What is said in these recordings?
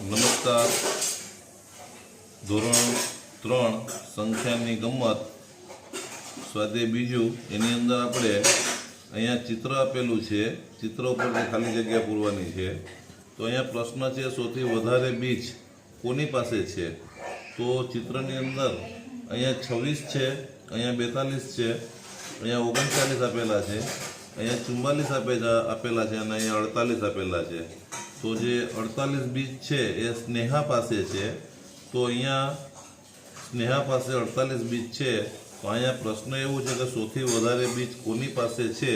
નમસ્કાર ધોરણ ત્રણ સંખ્યાની ગમત સ્વાધ્યાય બીજું, એની અંદર આપણે અહીંયા ચિત્ર આપેલું છે. ચિત્ર ઉપર ખાલી જગ્યા પૂરવાની છે. તો અહીંયા પ્રશ્ન છે સૌથી વધારે બીજ કોની પાસે છે? તો ચિત્રની અંદર અહીંયા છવ્વીસ છે, અહીંયા બેતાલીસ છે, અહીંયા ઓગણચાલીસ આપેલા છે, અહીંયા ચુમ્માલીસ આપે આપેલા છે અને અહીંયા અડતાલીસ આપેલા છે. તો જે અડતાલીસ બીજ છે એ સ્નેહા પાસે છે, તો અહીંયા સ્નેહા પાસે અડતાલીસ બીજ છે. તો અહીંયા પ્રશ્ન એવું છે કે સૌથી વધારે બીજ કોની પાસે છે?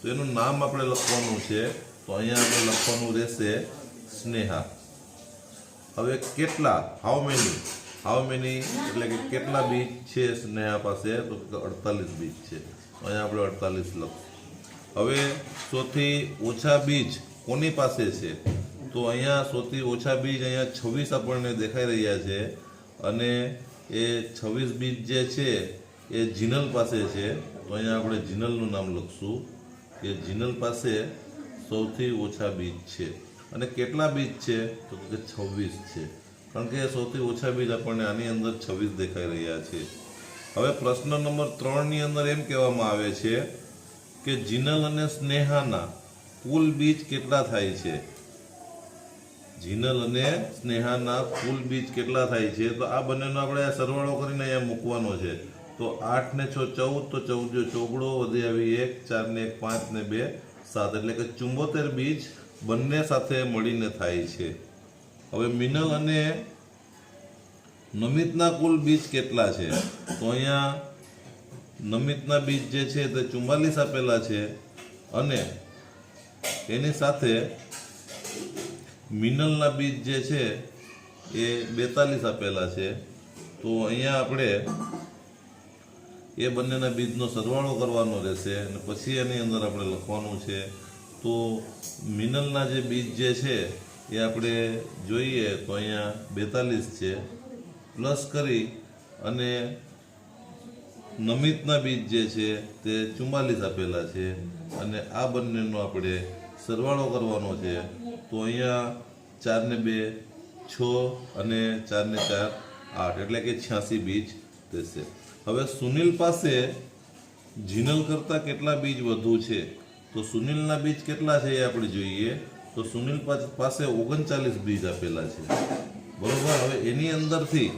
તો એનું નામ આપણે લખવાનું છે. તો અહીંયા આપણે લખવાનું રહેશે સ્નેહા. હવે કેટલા? હાઉ મેની હાઉ મેની એટલે કે કેટલા બીજ છે સ્નેહા પાસે? તો અડતાલીસ બીજ છે. અહીંયા આપણે અડતાલીસ લખશું. હવે સૌથી ઓછા બીજ કોની પાસે છે? તો અહીંયા સૌથી ઓછા બીજ અહીંયા છવ્વીસ આપણને દેખાઈ રહ્યા છે અને એ છવ્વીસ બીજ જે છે, એ જીનલ પાસે છે. તો અહીંયા આપણે જીનલનું નામ લખશું કે જીનલ પાસે સૌથી ઓછા બીજ છે. અને કેટલા બીજ છે? તો કે છવ્વીસ છે. કારણ કે સૌથી ઓછા બીજ આપણને આની અંદર છવ્વીસ દેખાઈ રહ્યા છે. હવે પ્રશ્ન નંબર ત્રણની અંદર એમ કહેવામાં આવે છે કે જીનલ અને સ્નેહાના કુલ બીજ કેટલા થાય છે? જીનલ અને સ્નેહાના કુલ બીજ કેટલા થાય છે? તો આ બંનેનો આપણે સરવાળો કરીને અહીંયા મૂકવાનો છે. તો આઠ ને છ ચૌદ, તો ચૌદ જો ચોગડો, વધી આવી એક, ચાર ને એક, પાંચ ને બે, સાત. એટલે કે ચુંબોતેર બીજ બંને સાથે મળીને થાય છે. હવે મિનલ અને નમિતના કુલ બીજ કેટલા છે? તો અહીંયા નમિતના બીજ જે છે તે ચુમ્માલીસ આપેલા છે. અને એની સાથે મિનલના બીજ જે છે, એ બેતાલીસ આપેલા છે. તો અહીંયા આપણે એ બંનેના બીજનો સરવાળો કરવાનો રહેશે અને પછી એની અંદર આપણે લખવાનું છે. તો મિનલના જે બીજ જે છે, એ આપણે જોઈએ તો અહીંયા બેતાલીસ છે. પ્લસ કરી અને નમિતના બીજ જે છે, તે ચુમ્માલીસ આપેલા છે. અને આ બંનેનો આપણે સરવાળો કરવાનો છે, તો અહીંયા ચારને બે, છ અને ચારને ચાર, આઠ, એટલે કે છ્યાસી બીજ થશે હવે સુનિલ પાસે જીનલ કરતાં કેટલા બીજ વધુ છે? તો સુનિલના બીજ કેટલા છે એ આપણે જોઈએ. તો સુનિલ પાસે ઓગણચાલીસ બીજ આપેલા છે. બરોબર? હવે એની અંદરથી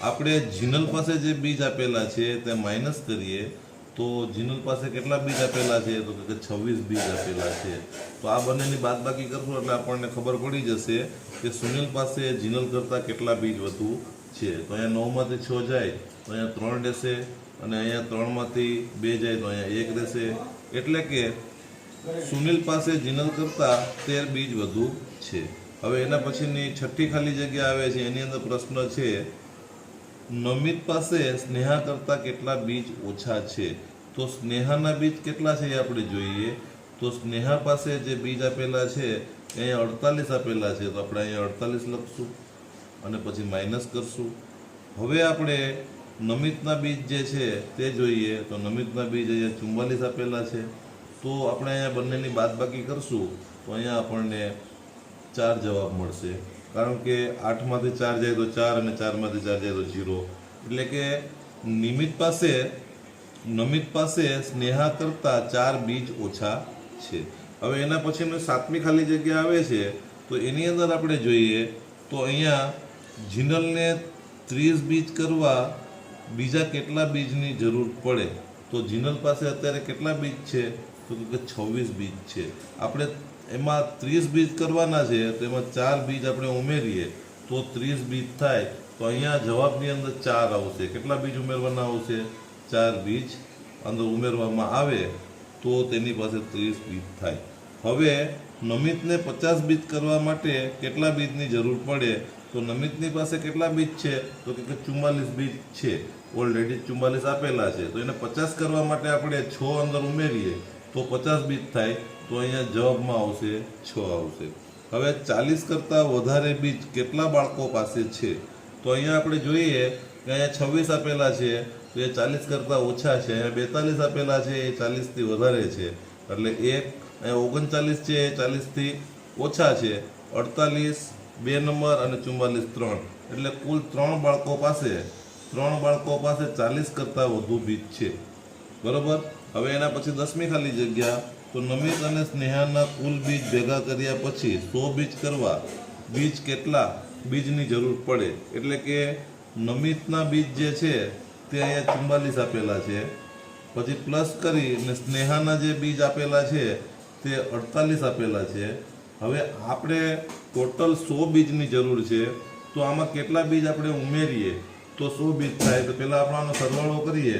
આપણે જીનલ પાસે જે બીજ આપેલા છે, તે માઇનસ કરીએ. તો જીનલ પાસે કેટલા બીજ આપેલા છે? તો કે છવ્વીસ બીજ આપેલા છે. તો આ બંનેની બાદબાકી કરશું એટલે આપણને ખબર પડી જશે કે સુનિલ પાસે જીનલ કરતાં કેટલા બીજ વધુ છે. તો અહીંયા નવમાંથી છ જાય, તો અહીંયા ત્રણ રહેશે અને અહીંયા ત્રણમાંથી બે જાય, તો અહીંયા એક રહેશે. એટલે કે સુનિલ પાસે જીનલ કરતાં તેર બીજ વધુ છે. હવે એના પછીની છઠ્ઠી ખાલી જગ્યા આવે છે, એની અંદર પ્રશ્ન છે નમિત પાસે સ્નેહા કરતાં કેટલા બીજ ઓછા છે? તો સ્નેહાના બીજ કેટલા છે એ આપણે જોઈએ. તો સ્નેહા પાસે જે બીજ આપેલા છે અહીંયા અડતાલીસ આપેલા છે. તો આપણે અહીંયા અડતાલીસ લખશું અને પછી માઇનસ કરશું. હવે આપણે નમિતના બીજ જે છે તે જોઈએ. તો નમિતના બીજ અહીંયા ચુમ્માલીસ આપેલા છે. તો આપણે અહીંયા બંનેની બાદબાકી કરશું. તો અહીંયા આપણને ચાર જવાબ મળશે. કારણ કે આઠમાંથી ચાર જાય તો ચાર અને ચારમાંથી ચાર જાય તો જીરો એટલે કે નિમિત પાસે, નમિત પાસે સ્નેહા કરતાં ચાર બીજ ઓછા છે. હવે એના પછીની સાતમી ખાલી જગ્યા આવે છે, તો એની અંદર આપણે જોઈએ તો અહીંયા જીનલને ત્રીસ બીજ કરવા બીજા કેટલા બીજની જરૂર પડે? તો જીનલ પાસે અત્યારે કેટલા બીજ છે? તો કે છવ્વીસ બીજ છે. આપણે એમાં ત્રીસ બીજ કરવાના છે, તો એમાં ચાર બીજ આપણે ઉમેરીએ, તો ત્રીસ બીજ થાય, તો અહીંયા જવાબની અંદર ચાર આવશે. કેટલા બીજ ઉમેરવાના આવશે? ચાર બીજ અંદર ઉમેરવામાં આવે, તો તેની પાસે ત્રીસ બીજ થાય. હવે નમિતને પચાસ બીજ કરવા માટે કેટલા બીજની જરૂર પડે? તો નમિતની પાસે કેટલા બીજ છે? તો કે ચુમ્માલીસ બીજ છે. ઓલરેડી ચુમ્માલીસ આપેલા છે. તો એને પચાસ કરવા માટે આપણે છ અંદર ઉમેરીએ, તો પચાસ બીજ થાય. તો અહીંયા જવાબમાં આવશે છ આવશે. હવે ચાલીસ કરતાં વધારે બીજ કેટલા બાળકો પાસે છે? તો અહીંયા આપણે જોઈએ કે અહીંયા છવ્વીસ આપેલા છે, તો એ ચાલીસ કરતાં ઓછા છે, અહીંયા બેતાલીસ આપેલા છે, એ ચાલીસથી વધારે છે. એટલે એક, અહીંયા ઓગણચાલીસ છે, એ ચાલીસથી ઓછા છે. અડતાલીસ, બે નંબર અને ચુમ્માલીસ ત્રણ. એટલે કુલ ત્રણ બાળકો પાસે, ત્રણ બાળકો પાસે ચાલીસ કરતાં વધુ બીજ છે. બરોબર? હવે એના પછી દસમી ખાલી જગ્યા. તો નમિત અને સ્નેહાના કુલ બીજ ભેગા કર્યા પછી સો બીજ કરવા બીજ કેટલા? બીજની જરૂર પડે. એટલે કે નમિતના બીજ જે છે તે અહીંયા ચુમ્બાલીસ આપેલા છે. પછી પ્લસ કરી અને સ્નેહાના જે બીજ આપેલા છે તે અડતાલીસ આપેલા છે. હવે આપણે ટોટલ સો બીજની જરૂર છે. તો આમાં કેટલા બીજ આપણે ઉમેરીએ? તો સો બીજ થાય. તો પહેલાં આપણે આનો સરવાળો કરીએ.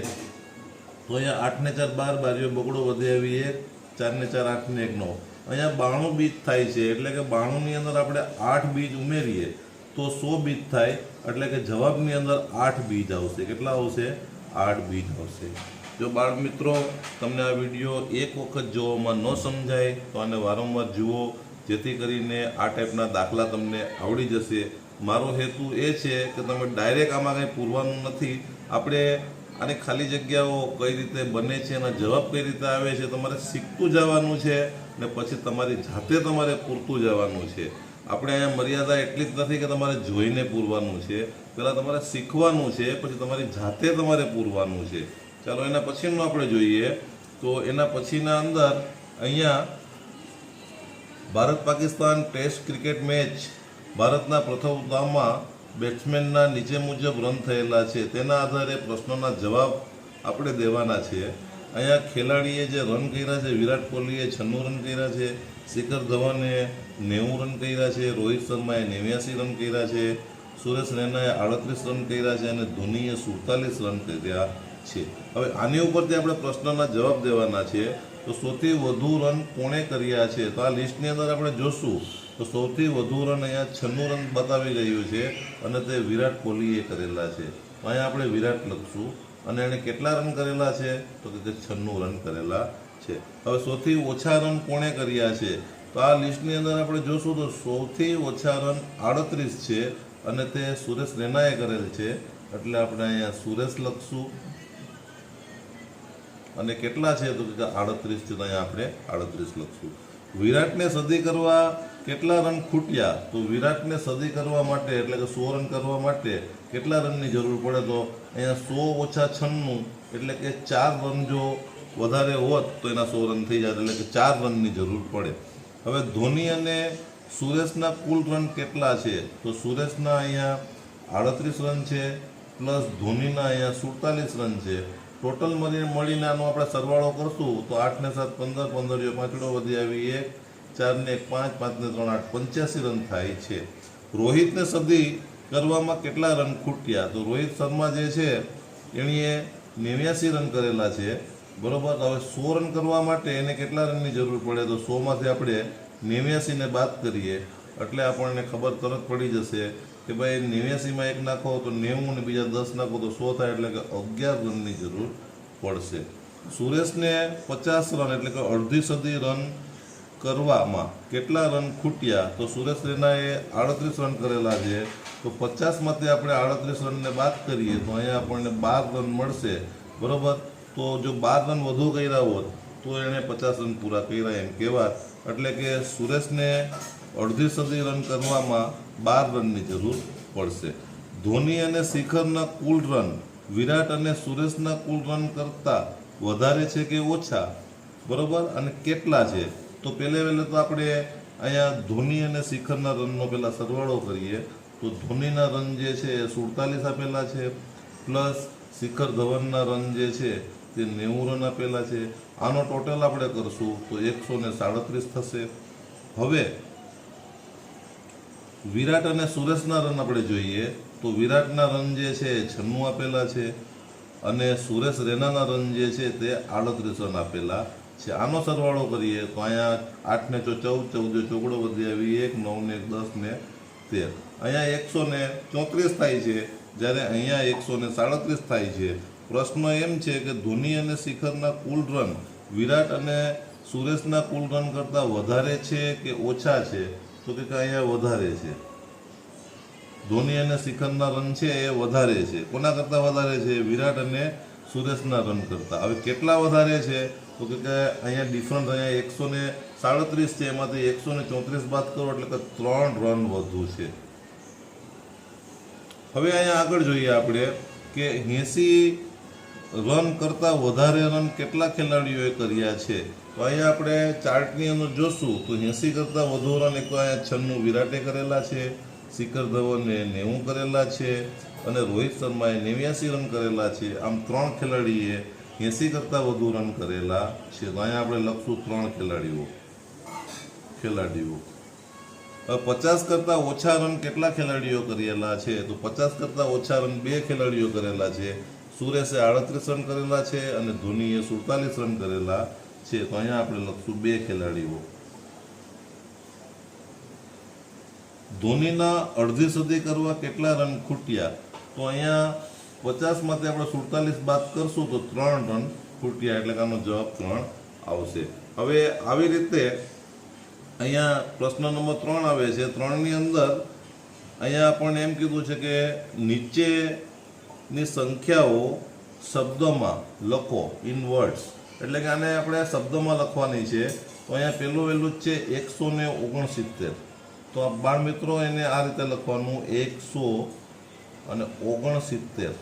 તો અહીંયા આઠને ચાર બાર બારીઓ બગડો વધે આવી એક ચાર ને ચાર આઠને એક નવ. અહીંયા બાણું બીજ થાય છે, એટલે કે બાણુંની અંદર આપણે આઠ બીજ ઉમેરીએ, તો સો બીજ થાય, એટલે કે જવાબની અંદર આઠ બીજ આવશે. કેટલા આવશે? આઠ બીજ આવશે. જો બાળ મિત્રો, તમને આ વીડિયો એક વખત જોવામાં ન સમજાય, તો આને વારંવાર જુઓ, જેથી કરીને આ ટાઈપના દાખલા તમને આવડી જશે. મારો હેતુ એ છે કે તમે ડાયરેક્ટ આમાં કંઈ પૂરવાનું નથી. આપણે આની ખાલી જગ્યાઓ કઈ રીતે બને છે, એના જવાબ કઈ રીતે આવે છે, તમારે શીખતું જવાનું છે ને પછી તમારી જાતે તમારે પૂરતું જવાનું છે. આપણે અહીંયા મર્યાદા એટલી જ નથી કે તમારે જોઈને પૂરવાનું છે. પહેલાં તમારે શીખવાનું છે, પછી તમારી જાતે તમારે પૂરવાનું છે. ચાલો, એના પછીનું આપણે જોઈએ. તો એના પછીના અંદર અહીંયા Bharat Pakistan test cricket match ભારતના પ્રથમ દાવમાં બેટ્સમેનના નીચે મુજબ રન થયેલા છે, તેના આધારે પ્રશ્નોના જવાબ આપણે દેવાના છે. અહીંયા ખેલાડીએ જે રન કર્યા છે, વિરાટ કોહલીએ છન્નું રન કર્યા છે, શિખર ધવને નેવું રન કર્યા છે, રોહિત શર્માએ નેવ્યાસી રન કર્યા છે, સુરેશ રૈનાએ આડત્રીસ રન કર્યા છે અને ધોનીએ સુડતાલીસ રન કર્યા છે. હવે આની ઉપરથી આપણે પ્રશ્નના જવાબ દેવાના છે. તો સૌથી વધુ રન કોણે કર્યા છે? તો આ લિસ્ટની અંદર આપણે જોશું. તો સૌથી વધુ રન અહીંયા છન્નું રન બતાવી રહ્યું છે અને તે વિરાટ કોહલીએ કરેલા છે. અહીંયા આપણે વિરાટ લખશું. અને એણે કેટલા રન કરેલા છે? તો કે છન્નું રન કરેલા છે. હવે સૌથી ઓછા રન કોણે કર્યા છે? તો આ લિસ્ટની અંદર આપણે જોશું તો સૌથી ઓછા રન આડત્રીસ છે અને તે સુરેશ રૈનાએ કરેલ છે. એટલે આપણે અહીંયા સુરેશ લખશું. અને કેટલા છે? તો કે આડત્રીસ છે તો અહીંયા આપણે આડત્રીસ લખશું. વિરાટને સદી કરવા કેટલા રન ખૂટ્યા, તો વિરાટને સદી કરવા માટે, એટલે કે સો રન કરવા માટે કેટલા રનની જરૂર પડે? તો અહીંયા સો ઓછા છન્નું, એટલે કે ચાર રન જો વધારે હોત, તો એના સો રન થઈ જાય એટલે કે ચાર રનની જરૂર પડે. હવે ધોની અને સુરેશના કુલ રન કેટલા છે? તો સુરેશના અહીંયા આડત્રીસ રન છે, પ્લસ ધોનીના અહીંયા સુડતાલીસ રન છે. ટોટલ મળીને મળીને આનો આપણે સરવાળો કરશું, તો આઠને સાત, પંદર પંદર પાંચડો વધી આવી એક ચાર ને એક પાંચ, પાંચને ત્રણ, આઠ, પંચ્યાસી રન થાય છે. રોહિતને સદી કરવામાં કેટલા રન ખૂટ્યા? તો રોહિત શર્મા જે છે, એણીએ નેવ્યાસી રન કરેલા છે. બરોબર? હવે સો રન કરવા માટે એને કેટલા રનની જરૂર પડે? તો સોમાંથી આપણે નેવ્યાસીને બાદ કરીએ. એટલે આપણને ખબર તરત પડી જશે કે ભાઈ નેવ્યાસીમાં એક નાખો, તો નેવું ને બીજા દસ નાખો, તો સો થાય એટલે કે અગિયાર રનની જરૂર પડશે. સુરેશને પચાસ રન એટલે કે અડધી સદી રન કરવામાં કેટલા રન ખૂટ્યા? તો સુરેશ રૈનાએ આડત્રીસ રન કરેલા છે. તો પચાસમાંથી આપણે આડત્રીસ રનને બાદ કરીએ તો અહીંયા આપણને બાર રન મળશે. બરાબર? તો જો બાર રન વધુ કર્યા હોત, તો એણે પચાસ રન પૂરા કર્યા એમ કહેવાય. એટલે કે સુરેશને અડધી સદી રન કરવામાં બાર રનની જરૂર પડશે. ધોની અને શિખરના કુલ રન, વિરાટ અને સુરેશના કુલ રન કરતાં વધારે છે કે ઓછા? બરાબર? અને કેટલા છે? તો પહેલે વહેલે તો આપણે અહીંયા ધોની અને શિખરના રનનો પહેલાં સરવાળો કરીએ. તો ધોનીના રન જે છે એ સુડતાલીસ આપેલા છે, પ્લસ શિખર ધવનના રન જે છે તે નેવું રન આપેલા છે. આનો ટોટલ આપણે કરશું તો એકસો સાડત્રીસ થશે. હવે વિરાટ અને સુરેશના રન આપણે જોઈએ તો વિરાટના રન જે છે એ છન્નું આપેલા છે અને સુરેશ રૈનાના રન જે છે તે આડત્રીસ રન આપેલા. છે. આનો સરવાળો કરીએ તો અહીંયા આઠ ને ચો ચૌદ ચૌદ ચોકડો વધી આવી એક નવ ને એક દસ ને તેર. અહીંયા એકસો ને ચોત્રીસ થાય છે. જ્યારે અહીંયા એકસો ને સાડત્રીસ થાય છે. પ્રશ્ન એમ છે કે ધોની અને શિખરના કુલ રન વિરાટ અને સુરેશના કુલ રન કરતાં વધારે છે કે ઓછા છે? તો કે અહીંયા વધારે છે. ધોની અને શિખરના રન છે એ વધારે છે. કોના કરતાં વધારે છે? વિરાટ અને સુરેશના રન કરતાં. હવે કેટલા વધારે છે? તો કે અહીંયા ડિફરન્સ અહીંયા એકસો ને સાડત્રીસ છે, એમાંથી એકસો ને ચોત્રીસ બાદ કરો એટલે કે ત્રણ રન વધુ છે. હવે અહીંયા આગળ જોઈએ આપણે કે એંસી રન કરતાં વધારે રન કેટલા ખેલાડીઓએ કર્યા છે? તો અહીંયા આપણે ચાર્ટની અંદર જોશું તો એંસી કરતાં વધુ રન એક અહીંયા છન્નું વિરાટે કરેલા છે, શિખર ધવને નેવું કરેલા છે અને રોહિત શર્માએ નેવ્યાસી રન કરેલા છે. આમ ત્રણ ખેલાડીએ એંસી કરતાં વધુ રન કરેલા છે. તો અહીંયા આપણે લખશું ત્રણ ખેલાડીઓ. ખેલાડીઓ. હવે પચાસ કરતાં ઓછા રન કેટલા ખેલાડીઓ કરેલા છે? તો પચાસ કરતાં ઓછા રન બે ખેલાડીઓ કરેલા છે. સુરેશે આડત્રીસ રન કરેલા છે અને ધોનીએ સુડતાલીસ રન કરેલા છે. તો અહીંયા આપણે લખશું બે ખેલાડીઓ. ધોનીના અડધી સદી કરવા કેટલા રન ખૂટ્યા? તો અહીંયા પચાસમાંથી આપણે સુડતાલીસ બાદ કરશું તો ત્રણ રન ખૂટ્યા એટલે કે આનો જવાબ ત્રણ આવશે. હવે આવી રીતે અહીંયા પ્રશ્ન નંબર ત્રણ આવે છે. ત્રણની અંદર અહીંયા આપણને એમ કીધું છે કે નીચેની સંખ્યાઓ શબ્દોમાં લખો ઇન વર્ડ્સ એટલે કે આને આપણે શબ્દોમાં લખવાની છે. તો અહીંયા પહેલું વહેલું જ છે એકસો ને ઓગણસિત્તેર. તો આ બાળ મિત્રો એને આ રીતે લખવાનું, એકસો અને ઓગણસિત્તેર.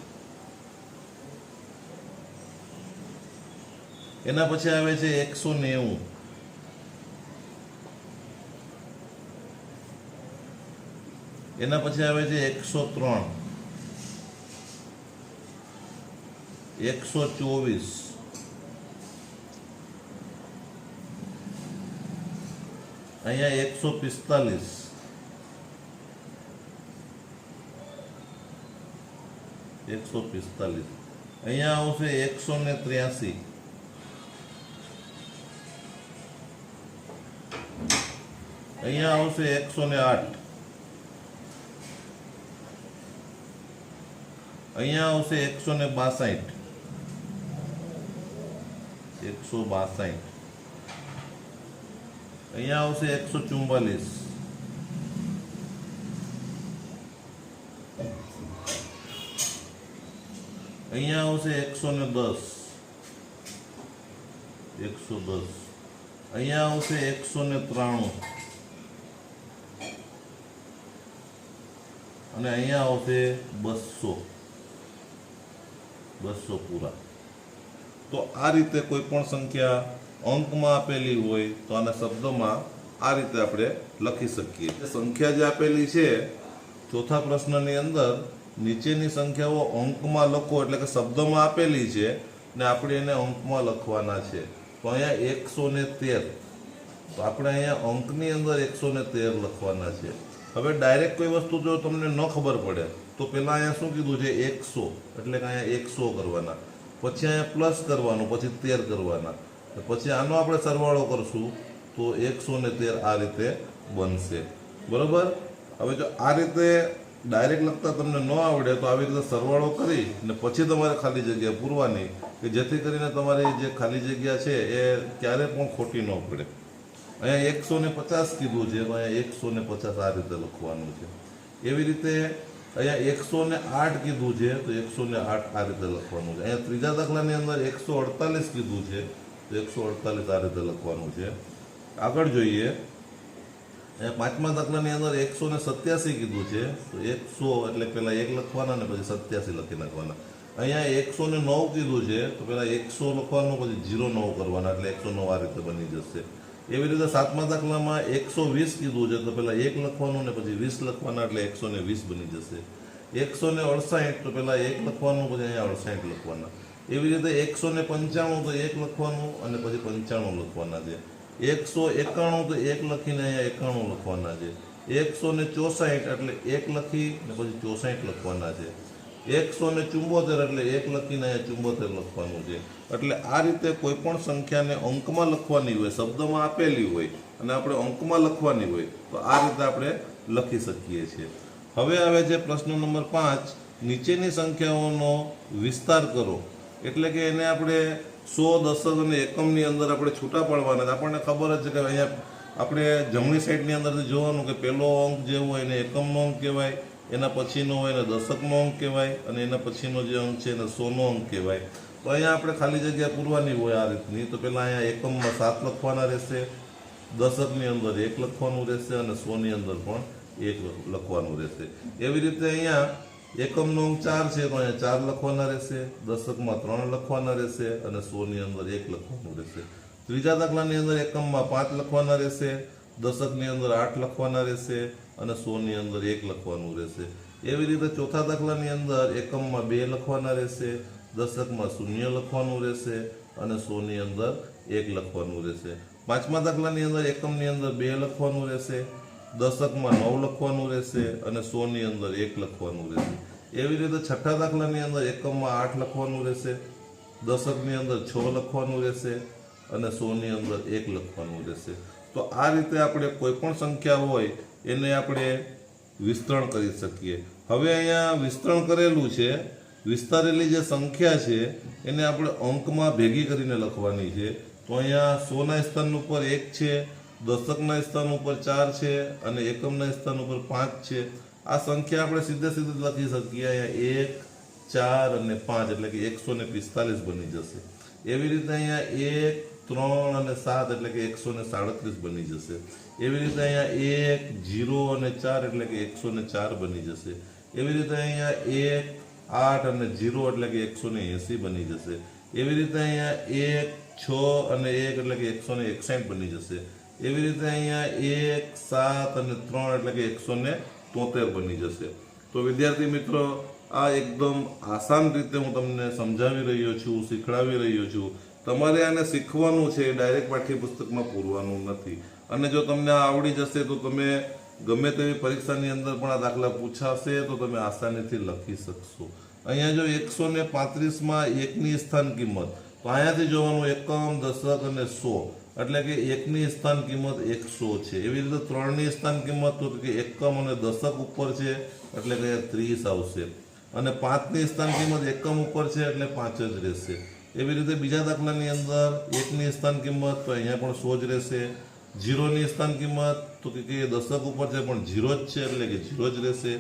એના પછી આવે છે એકસો નેવું. એના પછી આવે છે એકસો ત્રણ. એકસો ચોવીસ. અહીંયા એકસો પિસ્તાલીસ. એકસો પિસ્તાલીસ. અહીંયા આવશે એકસો ને ત્ર્યાસી. અહીંયા આવશે એકસો ને આઠ. અહીંયા આવશે એકસો ને બાસઠ. એકસો બાસઠ. અહીંયા આવશે એકસો ચુમ્બાલીસ અહીંયા આવશે એકસો ને દસ. એકસો દસ. અહીંયા આવશે એકસો ને ત્રાણું. અને અહીંયા આવશે બસો. બસો પૂરા. તો આ રીતે કોઈ પણ સંખ્યા અંકમાં આપેલી હોય તો આના શબ્દોમાં આ રીતે આપણે લખી શકીએ. સંખ્યા જે આપેલી છે, ચોથા પ્રશ્નની અંદર નીચેની સંખ્યાઓ અંકમાં લખો એટલે કે શબ્દોમાં આપેલી છે ને આપણે એને અંકમાં લખવાના છે. તો અહીંયા એકસો ને તેર. તો આપણે અહીંયા અંકની અંદર એકસો ને તેર લખવાના છે. હવે ડાયરેક્ટ કોઈ વસ્તુ જો તમને ન ખબર પડે, તો પહેલાં અહીંયા શું કીધું છે? એકસો. એટલે કે અહીંયા એકસો કરવાના. પછી અહીંયા પ્લસ કરવાનું, પછી તેર કરવાના. પછી આનો આપણે સરવાળો કરશું, તો એકસો ને તેર આ રીતે બનશે. બરાબર? હવે જો આ રીતે ડાયરેક્ટ લખતા તમને ન આવડે, તો આવી રીતે સરવાળો કરી ને પછી તમારે ખાલી જગ્યા પૂરવાની, કે જેથી કરીને તમારી જે ખાલી જગ્યા છે, એ ક્યારે પણ ખોટી ન પડે. અહીંયા એકસો ને પચાસ કીધું છે, તો અહીંયા એકસો ને પચાસ આ રીતે લખવાનું છે. એવી રીતે અહીંયા એકસો ને આઠ કીધું છે, તો એકસો ને આઠ આ રીતે લખવાનું છે. અહીંયા ત્રીજા દાખલાની અંદર એકસો અડતાલીસ કીધું છે, તો એકસો અડતાલીસ આ રીતે લખવાનું છે. આગળ જોઈએ. અહીંયા પાંચમા દાખલાની અંદર એકસો ને સત્યાસી કીધું છે, તો એકસો એટલે પહેલા એક લખવાના ને પછી સત્યાસી લખી નાખવાના. અહીંયા એકસો ને નવ કીધું છે, તો પહેલાં એકસો લખવાનું, પછી જીરો નવ કરવાના, એટલે એકસો નવ આ રીતે બની જશે. એવી રીતે સાતમા દાખલામાં એકસો વીસ કીધું છે, તો પહેલાં એક લખવાનું ને પછી વીસ લખવાના એટલે એકસો ને વીસ બની જશે. એકસો ને અડસાઠ, તો પહેલા એક લખવાનું, પછી અહીંયા અડસાઠ લખવાના. એવી રીતે એકસો ને પંચાણું, તો એક લખવાનું અને પછી પંચાણું લખવાના છે. એકસો એકાણું, તો એક લખીને અહીંયા એકાણું લખવાના છે. એકસો ને ચોસાઠ, એટલે એક લખી ને પછી ચોસાઠ લખવાના છે. એકસો ને ચુંબોતેર એટલે એક લખીને અહીંયા ચુંબોતેર લખવાનું છે. એટલે આ રીતે કોઈ પણ સંખ્યાને અંકમાં લખવાની હોય, શબ્દમાં આપેલી હોય અને આપણે અંકમાં લખવાની હોય, તો આ રીતે આપણે લખી શકીએ છીએ. હવે આવે છે પ્રશ્ન નંબર પાંચ. નીચેની સંખ્યાઓનો વિસ્તાર કરો. એટલે કે એને આપણે સો, દશક અને એકમની અંદર આપણે છૂટા પાડવાના આપણને ખબર જ છે કે અહીંયા આપણે જમણી સાઈડની અંદરથી જોવાનું કે પહેલો અંક જે હોય એને એકમનો અંક કહેવાય. એના પછીનો હોય એને દશકનો અંક કહેવાય અને એના પછીનો જે અંક છે એને સોનો અંક કહેવાય. તો અહીંયા આપણે ખાલી જગ્યા પૂરવાની હોય આ રીતની. તો પહેલાં અહીંયા એકમમાં સાત લખવાના રહેશે, દશકની અંદર એક લખવાનું રહેશે અને સોની અંદર પણ એક લખવાનું રહેશે. એવી રીતે અહીંયા એકમનો અંક ચાર છે, તો અહીંયા ચાર લખવાના રહેશે, દશકમાં ત્રણ લખવાના રહેશે અને સોની અંદર એક લખવાનું રહેશે. ત્રીજા દાખલાની અંદર એકમમાં પાંચ લખવાના રહેશે, દશકની અંદર આઠ લખવાના રહેશે અને સોની અંદર એક લખવાનું રહેશે. એવી રીતે ચોથા દાખલાની અંદર એકમમાં બે લખવાના રહેશે, દશકમાં શૂન્ય લખવાનું રહેશે અને સોની અંદર એક લખવાનું રહેશે. પાંચમા દાખલાની અંદર એકમની અંદર બે લખવાનું રહેશે, દશકમાં નવ લખવાનું રહેશે અને સોની અંદર એક લખવાનું રહેશે. એવી રીતે છઠ્ઠા દાખલાની અંદર એકમમાં આઠ લખવાનું રહેશે, દશકની અંદર છ લખવાનું રહેશે અને સોની અંદર એક લખવાનું રહેશે. તો આ રીતે આપણે કોઈ પણ સંખ્યા હોય એને આપણે વિસ્તરણ કરી શકીએ. હવે અહીંયા વિસ્તરણ કરેલું છે, વિસ્તારેલી જે સંખ્યા છે, એને આપણે અંકમાં ભેગી કરીને લખવાની છે. તો અહીંયા સોના સ્થાન ઉપર એક છે, દશકના સ્થાન ઉપર ચાર છે, અને એકમના સ્થાન ઉપર પાંચ છે. આ સંખ્યા આપણે સીધે સીધી લખી શકીએ. અહીંયા એક, ચાર અને પાંચ, એટલે કે એકસો ને પિસ્તાલીસ બની જશે. એવી રીતે અહીંયા એક, ત્રણ અને સાત, એટલે કે એકસો ને સાડત્રીસ બની જશે. એવી રીતે અહીંયા એક જીરો અને ચાર એટલે કે એકસો ને ચાર બની જશે. એવી રીતે અહીંયા એક આઠ અને જીરો એટલે કે એકસો ને એંસી બની જશે. એવી રીતે અહીંયા એક છ અને એક એટલે કે એકસો ને એકસાઠ બની જશે. એવી રીતે અહીંયા એક સાત અને ત્રણ એટલે કે એકસો ને તોતેર બની જશે. તો વિદ્યાર્થી મિત્રો, આ એકદમ આસાન રીતે હું તમને સમજાવી રહ્યો છું, શીખડાવી રહ્યો છું. તમારે આને શીખવાનું છે ડાયરેક્ટ પાઠ્યપુસ્તકમાં પૂરવાનું નથી. અને જો તમને આવડી જશે તો તમે ગમે તેવી પરીક્ષાની અંદર પણ આ દાખલા પૂછાશે તો તમે આસાનીથી લખી શકશો. અહીંયા જો એકસો ને પાંત્રીસમાં એકની સ્થાન કિંમત, તો અહીંયાથી જોવાનું એકમ, દશક અને સો. એટલે કે એકની સ્થાન કિંમત એકસો છે. એવી રીતે ત્રણની સ્થાન કિંમત તો કે એકમ અને દશક ઉપર છે, એટલે કે ત્રીસ આવશે. અને પાંચની સ્થાન કિંમત એકમ ઉપર છે, એટલે પાંચ જ રહેશે. એવી રીતે બીજા દાખલાની અંદર એકની સ્થાન કિંમત તો અહીંયા પણ સો જ રહેશે. જીરોની સ્થાન કિંમત તો કે દશક ઉપર છે, પણ જીરો જ છે એટલે કે જીરો જ રહેશે.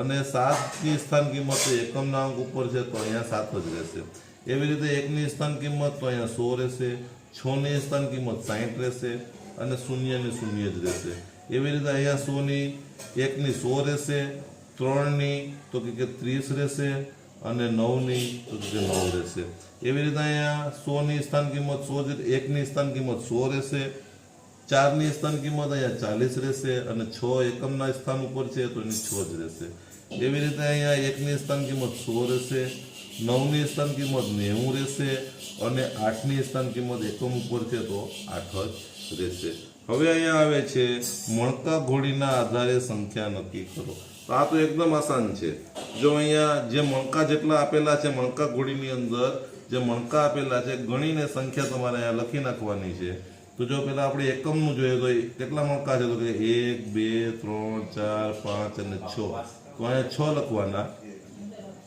અને સાતની સ્થાન કિંમત એકમના અંક ઉપર છે, તો અહીંયા સાત જ રહેશે. એવી રીતે એકની સ્થાન કિંમત તો અહીંયા સો રહેશે, છની સ્થાન કિંમત સાહીઠ રહેશે, અને શૂન્યની શૂન્ય જ રહેશે. એવી રીતે અહીંયા સોની એકની સો રહેશે, ત્રણની તો કે ત્રીસ રહેશે, અને નવની તો કે નવ રહેશે. એવી રીતે અહીંયા સોની સ્થાન કિંમત સો એકની સ્થાન કિંમત સો રહેશે ચારની સ્થાન કિંમત અહીંયા ચાલીસ રહેશે અને છ એકમના સ્થાન ઉપર છે તો એની છ જ રહેશે. એવી રીતે અહીંયા એકની સ્થાન કિંમત સો રહેશે, નવની સ્થાન કિંમત નેવું રહેશે અને આઠની સ્થાન કિંમત એકમ ઉપર છે તો આઠ જ રહેશે. હવે અહીંયા આવે છે, મણકા ઘોડીના આધારે સંખ્યા નક્કી કરો. તો આ તો એકદમ આસાન છે. જો અહીંયા જે મણકા જેટલા આપેલા છે, મણકા ઘોડીની અંદર જે મણકા આપેલા છે, ગણીને સંખ્યા તમારે અહીંયા લખી નાખવાની છે. તો જો પેલા આપણે એકમનું જોઈએ તો કેટલા મણકા છે તો કે એક, બે, ત્રણ, ચાર, પાંચ અને છ. તો અહીંયા છ લખવાના.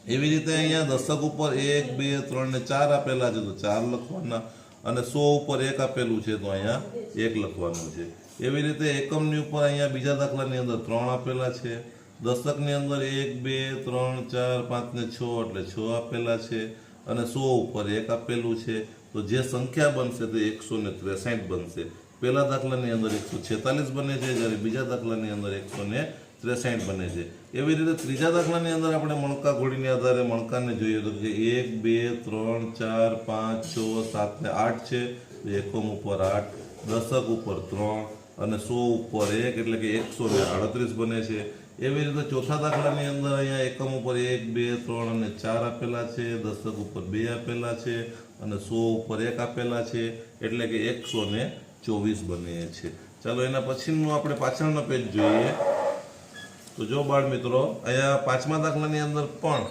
એવી રીતે અહીંયા દશક ઉપર એક, બે, ત્રણ ને ચાર આપેલા છે તો ચાર લખવાના અને સો ઉપર એક આપેલું છે તો અહીંયા એક લખવાનું છે. એવી રીતે એકમની ઉપર અહીંયા બીજા દાખલાની અંદર ત્રણ આપેલા છે. દશકની અંદર એક, બે, ત્રણ, ચાર, પાંચ ને છ એટલે છ આપેલા છે અને સો ઉપર એક આપેલું છે. તો જે સંખ્યા બનશે તે એકસો ને ત્રેસાઠ બનશે. પહેલા દાખલાની અંદર એકસો છેતાલીસ બને છે, જ્યારે બીજા દાખલાની અંદર એકસો ને ત્રેસાઠ બને છે. એવી રીતે ત્રીજા દાખલાની અંદર આપણે મણકા ઘોડીને આધારે મણકાને જોઈએ તો કે એક, બે, ત્રણ, ચાર, પાંચ, છ, સાત ને આઠ છે. એકમ ઉપર આઠ, દશક ઉપર ત્રણ અને સો ઉપર એક એટલે કે એકસો ને આડત્રીસ બને છે. એવી રીતે ચોથા દાખલાની અંદર અહીંયા એકમ ઉપર એક, બે, ત્રણ અને ચાર આપેલા છે, દશક ઉપર બે આપેલા છે અને સો ઉપર એક આપેલા છે, એટલે કે એકસો ને ચોવીસ બને છે. ચાલો, એના પછીનું આપણે પાછળનો પેજ જોઈએ. તો જો બાળ મિત્રો અહીંયા પાંચમા દાખલાની અંદર પણ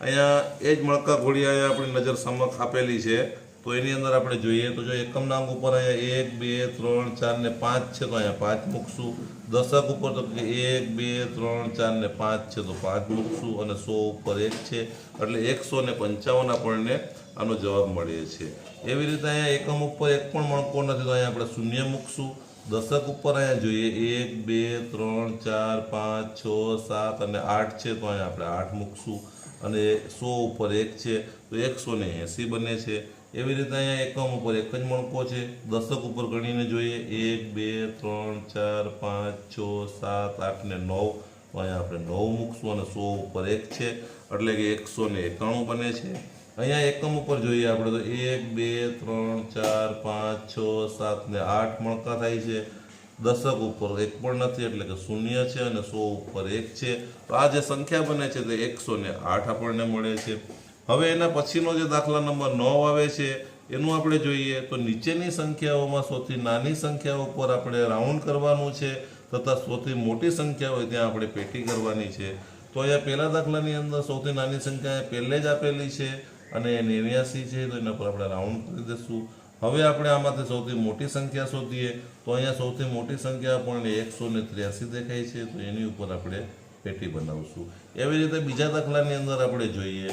અહીંયા એ જ મણકા ઘોડી અહીંયા આપણી નજર સમક્ષ આપેલી છે. તો એની અંદર આપણે જોઈએ, તો જો એકમ નાંગ ઉપર અહીંયા એક, બે, ત્રણ, ચાર ને પાંચ છે, તો અહીંયા પાંચ મૂકશું. દશક ઉપર તો એક, બે, ત્રણ, ચાર ને પાંચ છે, તો પાંચ મૂકશું અને સો ઉપર એક છે. એટલે એકસો ને પંચાવન આપણને આનો જવાબ મળે છે. એવી રીતે અહીંયા એકમ ઉપર એક પણ મણકો નથી, તો અહીંયા આપણે શૂન્ય મૂકશું. દશક ઉપર અહીંયા જોઈએ, એક, બે, ત્રણ, ચાર, પાંચ, છ, સાત અને આઠ છે, તો અહીંયા આપણે આઠ મૂકશું. અને સો ઉપર એક છે, તો એકસો ને એંસી બને છે. એવી રીતે અહીંયા એકમ ઉપર એક જ મણકો છે. દશક ઉપર ગણીને જોઈએ, એક, બે, ત્રણ, ચાર, પાંચ, છ, સાત, આઠ ને નવ, તો અહીંયા આપણે નવ મૂકશું અને સો ઉપર એક છે. એટલે કે એકસો ને એકાણું બને છે. અહીંયા એકમ ઉપર જોઈએ આપણે તો એક, બે, ત્રણ, ચાર, પાંચ, છ, સાત ને આઠ મણકા થાય છે. દશક ઉપર એક પણ નથી, એટલે કે શૂન્ય છે અને સો ઉપર એક છે. તો આ જે સંખ્યા બને છે તે એકસો ને આઠ આપણને મળે છે. હવે એના પછીનો જે દાખલા નંબર નવ આવે છે, એનું આપણે જોઈએ તો નીચેની સંખ્યાઓમાં સૌથી નાની સંખ્યાઓ ઉપર આપણે રાઉન્ડ કરવાનું છે તથા સૌથી મોટી સંખ્યા હોય ત્યાં આપણે પેટી કરવાની છે. તો અહીંયા પહેલા દાખલાની અંદર સૌથી નાની સંખ્યા પહેલે જ આપેલી છે. અને નેવ્યાસી છે, તો એના પર આપણે રાઉન્ડ કરી દઈશું. હવે આપણે આમાંથી સૌથી મોટી સંખ્યા શોધીએ, તો અહીંયા સૌથી મોટી સંખ્યા આપણને એકસો ને ત્ર્યાસી દેખાય છે, તો એની ઉપર આપણે પેટી બનાવશું. એવી રીતે બીજા દાખલાની અંદર આપણે જોઈએ,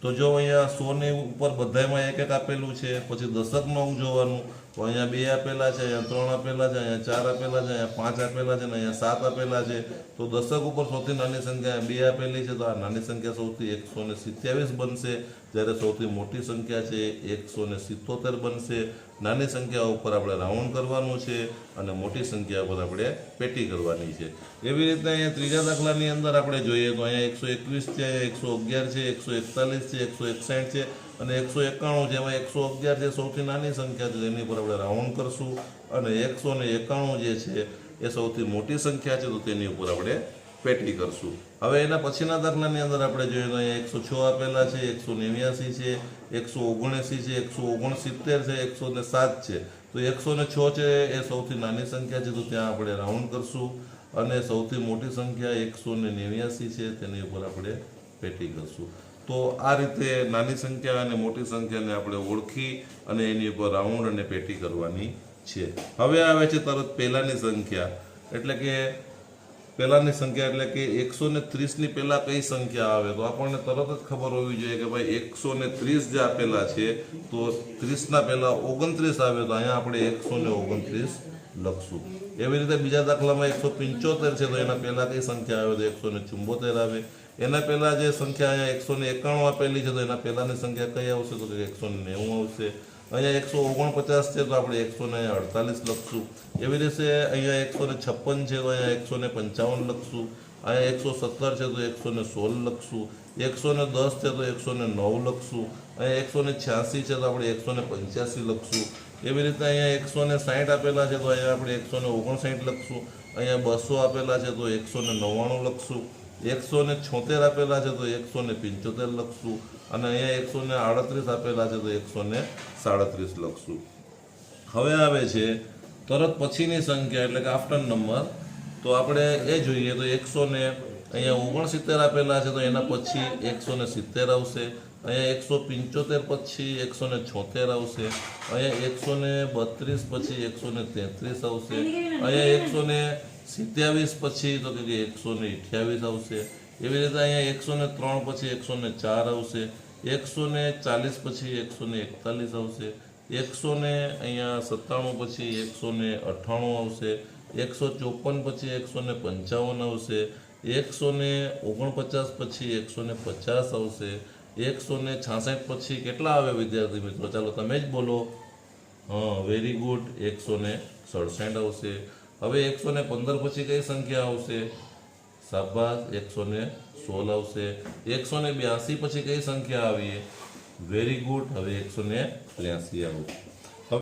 તો જો અહીંયા સોની ઉપર બધાયમાં એક એક આપેલું છે, પછી દશકમાં જોવાનું તો અહીંયા બે આપેલા છે, અહીંયા ત્રણ આપેલા છે, અહીંયા ચાર આપેલા છે, અહીંયા પાંચ આપેલા છે અને અહીંયા સાત આપેલા છે. તો દશક ઉપર સૌથી નાની સંખ્યા બે આપેલી છે, તો આ નાની સંખ્યા સૌથી એકસો ને સિત્યાવીસ બનશે. જ્યારે સૌથી મોટી સંખ્યા છે, એકસો ને સિત્તોતેર બનશે. નાની સંખ્યા ઉપર આપણે રાઉન્ડ કરવાનું છે અને મોટી સંખ્યા ઉપર આપણે પેટી કરવાની છે. એવી રીતે અહીંયા ત્રીજા દાખલાની અંદર આપણે જોઈએ તો અહીંયા એકસો એકવીસ છે, એકસો અગિયાર છે, એકસો એકતાલીસ છે, એકસો એકસાઠ છે. અને એકસો એકાણું છે એમાં એકસો અગિયાર જે સૌથી નાની સંખ્યા છે એની ઉપર આપણે રાઉન્ડ કરશું. અને એકસો ને એકાણું જે છે, એ સૌથી મોટી સંખ્યા છે, તો તેની ઉપર આપણે પેટી કરશું. હવે એના પછીના દાખલાની અંદર આપણે જોઈએ તો અહીંયા એકસો છ આપેલા છે, એકસો નેવ્યાસી છે, એકસો ઓગણએંસી છે, એકસો ઓગણસિત્તેર છે, એકસો ને સાત છે. તો એકસો ને છ છે, એ સૌથી નાની સંખ્યા છે, તો ત્યાં આપણે રાઉન્ડ કરશું. અને સૌથી મોટી સંખ્યા એકસો ને નેવ્યાસી છે, તેની ઉપર આપણે પેટી કરશું. તો આ રીતે નાની સંખ્યા અને મોટી સંખ્યાને આપણે ઓળખી અને એની ઉપર રાઉન્ડ અને પેટી કરવાની છે. હવે આવે છે તરત પહેલાંની સંખ્યા. એટલે કે પહેલાંની સંખ્યા એટલે કે એકસો ને ત્રીસની પહેલાં કઈ સંખ્યા આવે? તો આપણને તરત જ ખબર હોવી જોઈએ કે ભાઈ એકસો ને ત્રીસ જે આપેલા છે, તો ત્રીસના પહેલાં ઓગણત્રીસ આવે, તો અહીંયા આપણે એકસો ને ઓગણત્રીસ લખશું. એવી રીતે બીજા દાખલામાં એકસો પંચોતેર છે, તો એના પહેલાં કઈ સંખ્યા આવે? તો એકસો ને ચુંબોતેર આવે. એના પહેલાં જે સંખ્યા અહીંયા એકસો ને એકાણું આપેલી છે તો એના પહેલાંની સંખ્યા કઈ આવશે તો એકસો ને નેવું આવશે અહીંયા એકસો ઓગણપચાસ છે તો આપણે એકસો ને અડતાલીસ લખશું એવી રીતે અહીંયા એકસો ને છપ્પન છે તો અહીંયા એકસો ને પંચાવન લખશું અહીંયા એકસો સત્તર છે તો એકસો ને સોળ લખશું એકસો ને દસ છે તો એકસો ને નવ લખશું અહીંયા એકસો ને છ્યાસી છે તો આપણે એકસો ને પંચ્યાસી લખશું એવી રીતે અહીંયા એકસો ને સાઠ આપેલા છે તો અહીંયા આપણે એકસો ને ઓગણસાઠ લખશું અહીંયા બસો આપેલા છે તો એકસો ને નવ્વાણું લખશું એકસો ને છોતેર આપેલા છે તો એકસો ને પંચોતેર લખશું અને અહીંયા એકસો ને આડત્રીસ આપેલા છે તો એકસો ને સાડત્રીસ લખશું હવે આવે છે તરત પછીની સંખ્યા એટલે કે આફ્ટર નંબર તો આપણે એ જોઈએ તો એકસો ને અહીંયા ઓગણસિત્તેર આપેલા છે તો એના પછી એકસો ને સિત્તેર આવશે અહીંયા એકસો પંચોતેર પછી એકસો ને છોતેર આવશે અહીંયા એકસો ને બત્રીસ પછી એકસો ને તેત્રીસ આવશે અહીંયા એકસો ને સિત્યાવીસ પછી તો કે એકસો ને અઠ્યાવીસ આવશે એવી રીતે અહીંયા એકસો ને ત્રણ પછી એકસો ને ચાર આવશે એકસો ને ચાલીસ પછી એકસો ને એકતાલીસ આવશે એકસો ને અહીંયા સત્તાણું પછી એકસો ને અઠ્ઠાણું આવશે એકસો ચોપન પછી એકસો ને પંચાવન આવશે એકસો ને ઓગણપચાસ પછી એકસો ને પચાસ આવશે એકસો ને છાસઠ પછી કેટલા આવે વિદ્યાર્થી મિત્રો ચાલો તમે જ બોલો હા વેરી ગુડ એકસો ને સડસઠ આવશે હવે એકસો ને પંદર પછી કઈ સંખ્યા આવશે? શાબાશ એકસો ને સોળ આવશે. એકસો ને બ્યાસી પછી કઈ સંખ્યા આવી વેરી ગુડ હવે એકસો ને ત્ર્યાસી આવશે